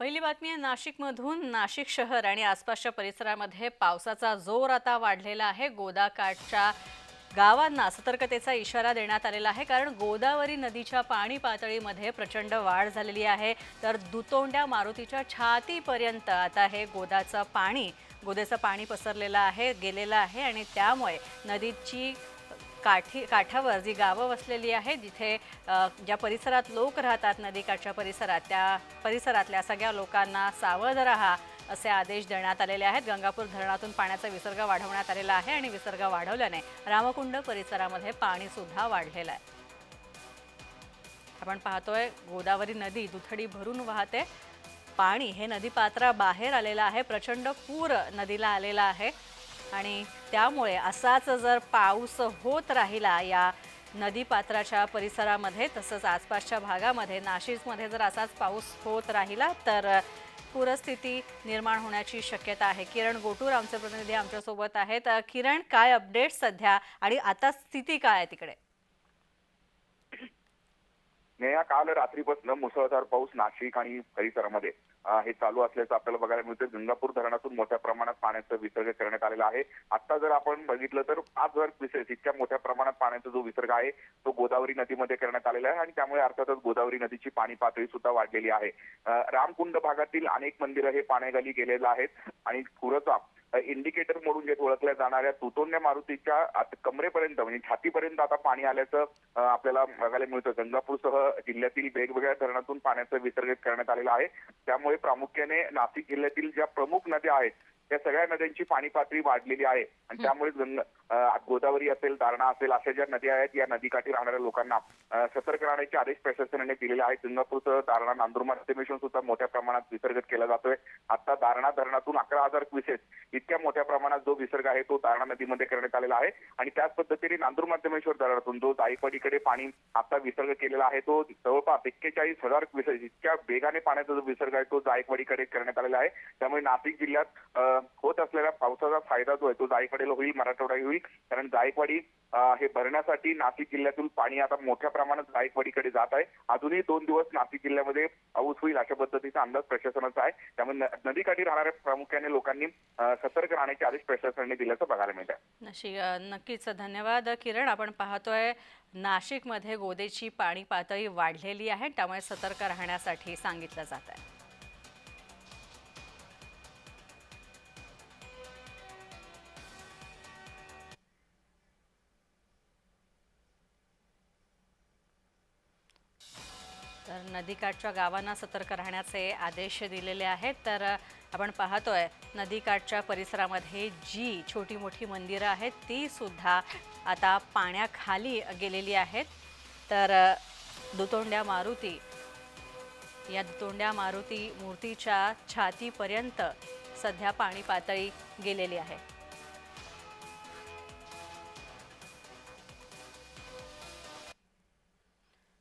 पहिली बातमी आहे नाशिकमधून नाशिक शहर आणि आसपासच्या परिसरामध्ये पावसाचा जोर आता वाढलेला आहे. गोदाकाठच्या गावांना सतर्कतेचा इशारा देण्यात आलेला आहे. कारण गोदावरी नदीच्या पाणी पातळीमध्ये प्रचंड वाढ झालेली आहे. तर दुतोंड्या मारुतीच्या छातीपर्यंत आता हे गोदाचं पाणी गोदेचं पाणी पसरलेलं आहे गेलेलं आहे. आणि त्यामुळे नदीची काठी काठावर जी गावं वसलेली आहे जिथे ज्या परिसरात लोक राहतात नदीकाठच्या परिसरात त्या परिसरातल्या सगळ्या लोकांना सावध राहा असे आदेश देण्यात आलेले आहेत. गंगापूर धरणातून पाण्याचा विसर्ग वाढवण्यात आलेला आहे आणि विसर्ग वाढवल्याने रामकुंड परिसरामध्ये पाणी सुद्धा वाढलेलं आहे. आपण पाहतोय गोदावरी नदी दुथडी भरून वाहते. पाणी हे नदीपात्राबाहेर आलेलं आहे. प्रचंड पूर नदीला आलेला आहे. आणि त्यामुळे असाच जर पाऊस होत राहिला या नदीपात्राच्या परिसरामध्ये तसंच आसपासच्या भागामध्ये नाशिकमध्ये जर असाच पाऊस होत राहिला तर पूरस्थिती निर्माण होण्याची शक्यता आहे. किरण गोटूर आमचे प्रतिनिधी आमच्यासोबत आहेत. किरण काय अपडेट सध्या आणि आता स्थिती काय आहे तिकडे? नेहा काल रात्रीपासून मुसळधार पाऊस नाशिक आणि परिसरामध्ये हे चालू असल्याचं आपल्याला बघायला मिळतं गंगापूर धरणातून मोठ्या प्रमाणात पाण्याचा विसर्ग करण्यात आलेला आहे. आता जर आपण बघितलं तर पाच हजार क्युसेस इतक्या मोठ्या प्रमाणात पाण्याचा जो विसर्ग आहे तो गोदावरी नदीमध्ये करण्यात आलेला आहे आणि त्यामुळे अर्थातच गोदावरी नदीची पाणी पातळी सुद्धा वाढलेली आहे. रामकुंड भागातील अनेक मंदिरं हे पाण्याखाली गेलेलं आहेत आणि खुरचा इंडिकेटर म्हणून जे ओळखल्या जाणाऱ्या तुतोंड्या मारुतीच्या कमरेपर्यंत म्हणजे छातीपर्यंत आता पाणी आल्याचं आपल्याला बघायला मिळतं. गंगापूरसह जिल्ह्यातील वेगवेगळ्या धरणातून पाण्याचं विसर्जित करण्यात आलेलं आहे. त्यामुळे प्रामुख्याने नाशिक जिल्ह्यातील ज्या प्रमुख नद्या आहेत त्या सगळ्या नद्यांची पाणी पातळी वाढलेली आहे. आणि त्यामुळे गोदावरी असेल दारणा असेल अशा ज्या नद्या आहेत या नदीकाठी राहणाऱ्या लोकांना सतर्क राहण्याचे आदेश प्रशासनाने दिलेले आहेत. गंगापूरसह दारणा नांदुरमार नदीमेशून सुद्धा मोठ्या प्रमाणात विसर्ग केला जातोय. आता दारणा धरणातून अकरा हजार क्युसेस इतक्या मोठ्या प्रमाणात जो विसर्ग आहे तो दारणा नदीमध्ये करण्यात आलेला आहे. आणि त्याच पद्धतीने नांदूर मध्यमेश्वर धरणातून जो जायकवाडीकडे पाणी आता विसर्ग केलेला आहे तो जवळपास एक्केचाळीस हजार क्युसेस इतक्या वेगाने पाण्याचा जो विसर्ग आहे तो जायकवाडीकडे करण्यात आलेला आहे. त्यामुळे नाशिक जिल्ह्यात होत असलेल्या पावसाचा फायदा जो आहे तो जायकवाडीला होईल मराठवाडा होईल. कारण जायकवाडी हे भरण्यासाठी नाशिक जिल्ह्यातून पाणी आता मोठ्या प्रमाणात जायकवाडीकडे जात आहे. अजूनही दोन दिवस नाशिक जिल्ह्यामध्ये पाऊस होईल अशा पद्धतीचा अंदाज प्रशासनाचा आहे. त्यामुळे नदीकाठी राहणाऱ्या प्रामुख्याने लोकांनी सतर्क राहण्याचे आदेश प्रशासनाने दिल्याचं बघायला मिळतं नशी नक्कीच. धन्यवाद किरण. आपण पाहतोय नाशिकमध्ये गोदेची पाणी पातळी वाढलेली आहे. त्यामुळे सतर्क राहण्यासाठी सांगितलं जात आहे तर नदीकाठच्या गावांना सतर्क राहण्याचे आदेश दिलेले आहेत. तर आपण आपण पाहतोय नदीकाठच्या परिसरामध्ये जी छोटी मोठी मंदिरं आहेत ती सुद्धा आता पाण्याखाली गेलेली आहेत. तर दुतोंड्या मारुती या दुतोंड्या मारुती मूर्तीच्या छातीपर्यंत सध्या पाणी पातळी गेलेली आहे.